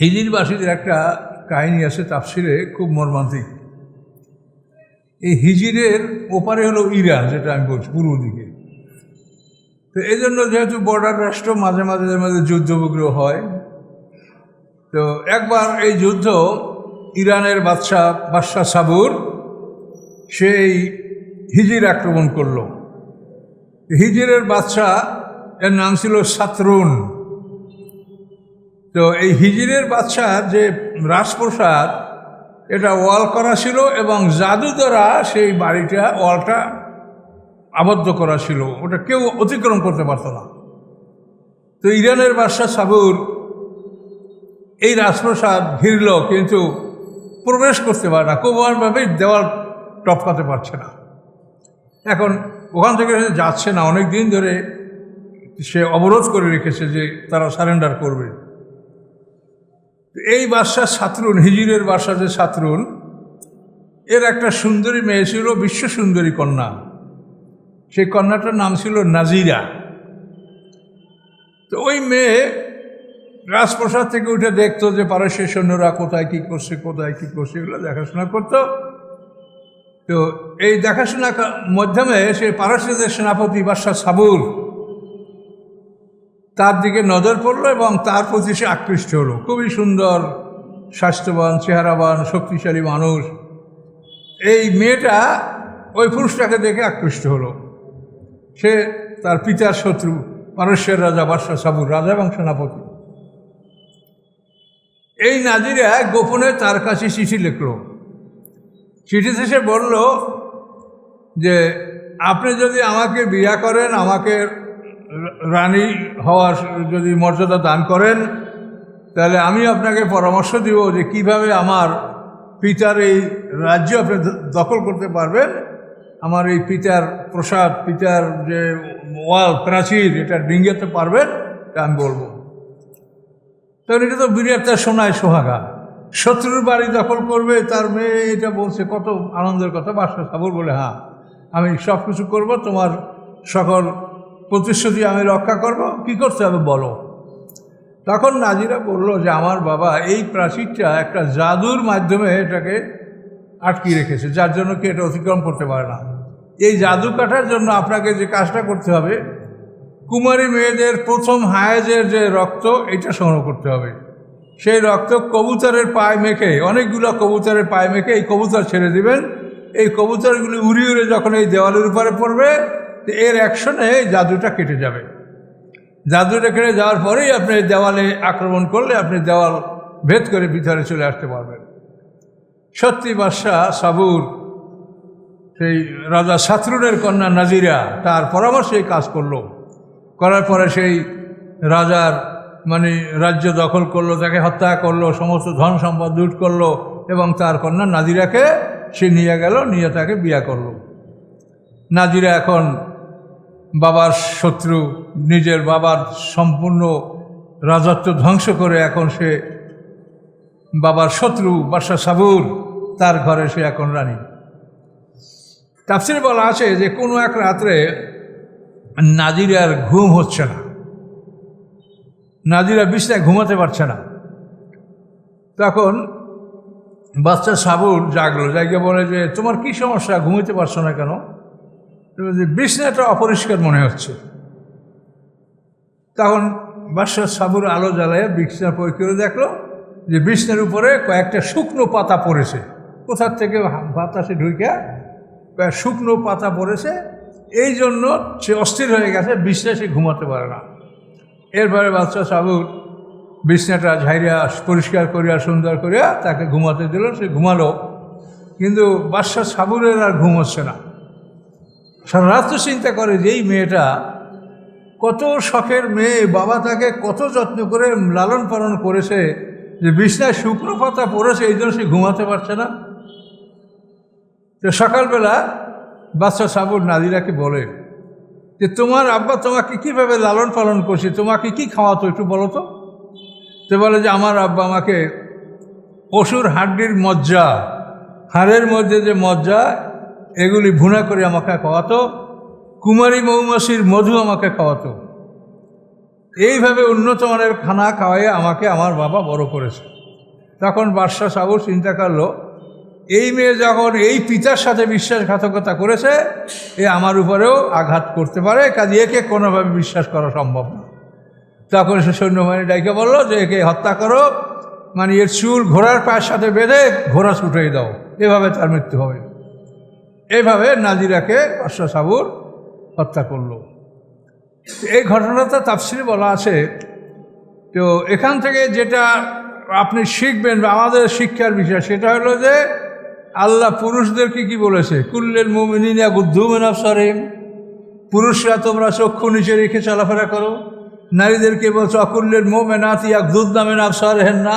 হিজিরবাসীদের একটা কাহিনী আছে, তাফসিরে খুব মর্মান্তিক। এই হিজিরের ওপারে হলো ইরান, যেটা আমি বলছি, পূর্ব দিকে। তো এই জন্য যেহেতু বর্ডার রাষ্ট্র মাঝে মাঝে মাঝে যুদ্ধ বিগ্রহ হয়, তো একবার এই যুদ্ধ ইরানের বাদশাহ বাদশাহ সাবুর, সেই হিজির আক্রমণ করল। হিজিরের বাদশাহ, এর নাম ছিল সাতরুন। তো এই হিজিরের বাদশাহ যে রাজপ্রসাদ, এটা ওয়াল করা ছিল এবং জাদু দ্বারা সেই বাড়িটা, ওয়ালটা আবদ্ধ করা ছিল। ওটা কেউ অতিক্রম করতে পারতো না। তো ইরানের বাদশাহ সাবুর এই রাজপ্রসাদ ঘিরল, কিন্তু প্রবেশ করতে পারে না। কোমরভাবেই দেওয়াল টপকাতে পারছে না। এখন ওখান থেকে যাচ্ছে না। অনেক দিন ধরে সে অবরোধ করে রেখেছে যে তারা সারেন্ডার করবে। এই বাদশাহ ছাত্রুন হিজিরের বাদশাহ যে ছাত্রুন এর একটা সুন্দরী মেয়ে ছিল, বিশ্ব সুন্দরী কন্যা। সেই কন্যাটার নাম ছিল নাজিরা। তো ওই মেয়ে রাজপ্রসাদ থেকে উঠে দেখতো যে পারস্যের সৈন্যরা কোথায় কী করছে, কোথায় কী করছে, এগুলো দেখাশোনা করতো। তো এই দেখাশোনা মাধ্যমে সে পারস্যদের সেনাপতি বাদশাহ সাবুর তার দিকে নজর পড়ল এবং তার প্রতি সে আকৃষ্ট হলো। খুবই সুন্দর, স্বাস্থ্যবান, চেহারাবান, শক্তিশালী মানুষ। এই মেয়েটা ওই পুরুষটাকে দেখে আকৃষ্ট হলো। সে তার পিতার শত্রু, পারস্যের রাজা বাদশাহ সাবুর রাজা এবং সেনাপতি। এই নাজিরা গোপনে তার কাছে চিঠি লিখল। চিঠিতে সে বলল যে, আপনি যদি আমাকে বিয়া করেন, আমাকে রানী হওয়ার যদি মর্যাদা দান করেন, তাহলে আমি আপনাকে পরামর্শ দিব যে কীভাবে আমার পিতার এই রাজ্য আপনি দখল করতে পারবেন। আমার এই পিতার প্রসাদ, পিতার যে ওয়াল, প্রাচীর, এটা ডিঙ্গাতে পারবেন তা আমি বলব। তখন এটা তো বিরাট তার সোনায় সোহাগা। শত্রুর বাড়ি দখল করবে, তার মেয়ে এটা বলছে, কত আনন্দের কথা বাসা সাবর বলে হ্যাঁ আমি সব কিছু করব, তোমার সকল প্রতিশ্রুতি আমি রক্ষা করব? কি করতে হবে বলো। তখন নাজিরা বলল যে, আমার বাবা এই প্রাচীরটা একটা জাদুর মাধ্যমে এটাকে আটকিয়ে রেখেছে, যার জন্য কি এটা অতিক্রম করতে পারে না। এই জাদু কাটার জন্য আপনাকে যে কাজটা করতে হবে, কুমারী মেয়েদের প্রথম হায়াজের যে রক্ত, এটা সংগ্রহ করতে হবে। সেই রক্ত কবুতরের পায়ে মেখে, অনেকগুলো কবুতরের পায়ে মেখে এই কবুতর ছেড়ে দিবেন। এই কবুতরগুলি উড়ি উড়ে যখন এই দেওয়ালের উপরে পড়বে এর অ্যাকশনে জাদুটা কেটে যাবে। জাদুটা কেটে যাওয়ার পরেই আপনি দেওয়ালে আক্রমণ করলে আপনি দেওয়াল ভেদ করে ভিতরে চলে আসতে পারবেন। সত্যি বাদশাহ সাবুর, সেই রাজা সাতরুনের কন্যা নাজিরা, তার পরামর্শে কাজ করল। করার পরে সেই রাজার মানে রাজ্য দখল করল, তাকে হত্যা করল, সমস্ত ধন সম্পদ লুট করল এবং তার কন্যা নাজিরাকে সে নিয়ে গেল, নিয়ে তাকে বিয়া করল। নাজিরা এখন বাবার শত্রু, নিজের বাবার সম্পূর্ণ রাজত্ব ধ্বংস করে এখন সে বাবার শত্রু বাদশা সাবুর, তার ঘরে সে এখন রানী। তাফসির বলা আছে যে কোনো এক রাত্রে নাজিরার ঘুম হচ্ছে না। নাজিরা বিছনায় ঘুমাতে পারছে না। তখন বাচ্চা সাবুর জাগলো জায়গা বলে যে, তোমার কি সমস্যা? ঘুমাতে পারছ না কেন? বিছনাটা অপরিষ্কার মনে হচ্ছে তখন বাদশাহ সাবুর আলো জ্বালায় বিছনা পরি করে দেখল যে বিছনার উপরে কয়েকটা শুকনো পাতা পড়েছে কোথার থেকে বাতাসে ঢুকে শুকনো পাতা পড়েছে এই জন্য সে অস্থির হয়ে গেছে বিছনা সে ঘুমাতে পারে না এরপরে বাচ্চা সাবুর বিছনাটা ঝাইরিয়া পরিষ্কার করিয়া সুন্দর করিয়া তাকে ঘুমাতে দিল সে ঘুমালো কিন্তু বাদশাহ সাবুরের আর ঘুম হচ্ছে না সারা রাত্র চিন্তা করে যে এই মেয়েটা কত শখের মেয়ে, বাবা তাকে কত যত্ন করে লালন পালন করেছে, যে বিছনায় শুকনো পাতা পড়েছে এই জন্য সে ঘুমাতে পারছে না। তো সকালবেলা বাচ্চা সাবুর নাদিরাকে বলে যে, তোমার আব্বা তোমাকে কীভাবে লালন পালন করছে? তোমাকে কি খাওয়াতো একটু বলো তো? তো বলে যে, আমার আব্বা আমাকে পশুর হাড্ডির মজ্জা, হাড়ের মধ্যে যে মজ্জা এগুলি ভুনা করে আমাকে খাওয়াতো। কুমারী মৌমাছির মধু আমাকে খাওয়াতো। এইভাবে উন্নত মানের খানা খাওয়াই আমাকে আমার বাবা বড় করেছে। তখন বাদশাহ সাবুর চিন্তা করল, এই মেয়ে যখন এই পিতার সাথে বিশ্বাসঘাতকতা করেছে, এ আমার উপরেও আঘাত করতে পারে, কাজে একে কোনোভাবে বিশ্বাস করা সম্ভব না। তখন সে সৈন্যবাহিনী ডাইকে বলল, যে একে হত্যা করো মানে এর চুল ঘোড়ার পায়ের সাথে বেঁধে ঘোড়া ছুটেই দাও। এভাবে তার মৃত্যু হবে। এইভাবে নাজিরাকে বাদশাহ সাবুর হত্যা করল। এই ঘটনাটা তাফসিরে বলা আছে, তো এখান থেকে যেটা আপনি শিখবেন বা আমাদের শিক্ষার বিষয়, সেটা হলো যে আল্লাহ পুরুষদেরকে কি বলেছে? কুল্লের মুমিনিয়া গুদ্ধুমেন আফসারিম পুরুষরা তোমরা চক্ষু নিচে রেখে চলাফেরা করো। নারীদেরকে বলছো অকুল্লের মোমেনাত ইয়াক দুধ নামেন আফসার হেন না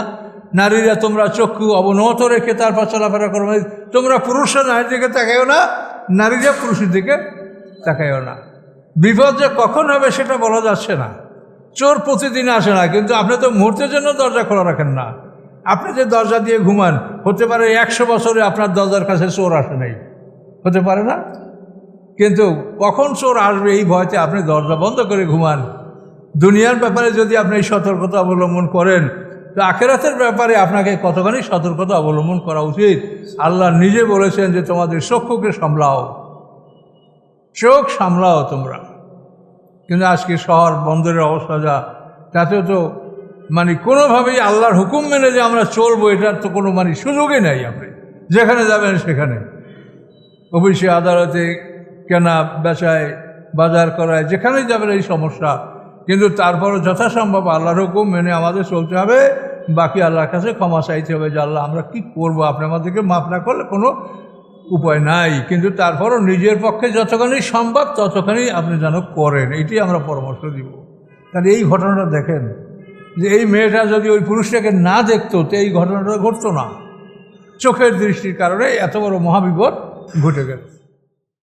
নারীরা তোমরা চক্ষু অবনত রেখে তারপর চলাফেরা করো। মানে তোমরা পুরুষরা নারীর দিকে তাকাইও না, নারীরা পুরুষের দিকে তাকাইও না। বিপদ যে কখন হবে সেটা বলা যাচ্ছে না। চোর প্রতিদিন আসে না, কিন্তু আপনি তো মুহূর্তের জন্য দরজা খোলা রাখেন না। আপনি যে দরজা দিয়ে ঘুমান, হতে পারে একশো বছরে আপনার দরজার কাছে চোর আসে নাই। হতে পারে না? কিন্তু কখন চোর আসবে এই ভয়তে আপনি দরজা বন্ধ করে ঘুমান। দুনিয়ার ব্যাপারে যদি আপনি সতর্কতা অবলম্বন করেন তো আখেরাতের ব্যাপারে আপনাকে কতখানি সতর্কতা অবলম্বন করা উচিত? আল্লাহ নিজে বলেছেন যে তোমাদের চক্ষুকে সামলাও। চোখ সামলাও তোমরা। কিন্তু আজকে শহর বন্দরের অবস্থা যা, তাতেও তো মানে কোনোভাবেই আল্লাহর হুকুম মেনে যে আমরা চলবো, এটার তো কোনো মানে সুযোগই নেই আপনি যেখানে যাবেন সেখানে। অফিসে, আদালতে কেনা বেচায় বাজার করায়, যেখানেই যাবেন এই সমস্যা কিন্তু তারপরও যথাসম্ভব আল্লাহর হুকুম মেনে আমাদের চলতে হবে। বাকি আল্লাহর কাছে ক্ষমা চাইতে হবে যে, আল্লাহ, আমরা কি করব? আপনি আমাদেরকে মাফ না করলে কোনো উপায় নাই। কিন্তু তারপরও নিজের পক্ষে যতখানি সম্ভব ততখানি আপনি যেন করেন। এটি আমরা পরামর্শ দিব। তাহলে এই ঘটনাটা দেখেন যে, এই মেয়েটা যদি ওই পুরুষটাকে না দেখতো, তো এই ঘটনাটা ঘটতো না। চোখের দৃষ্টির কারণে এত বড় মহাবিপদ ঘটে গেল।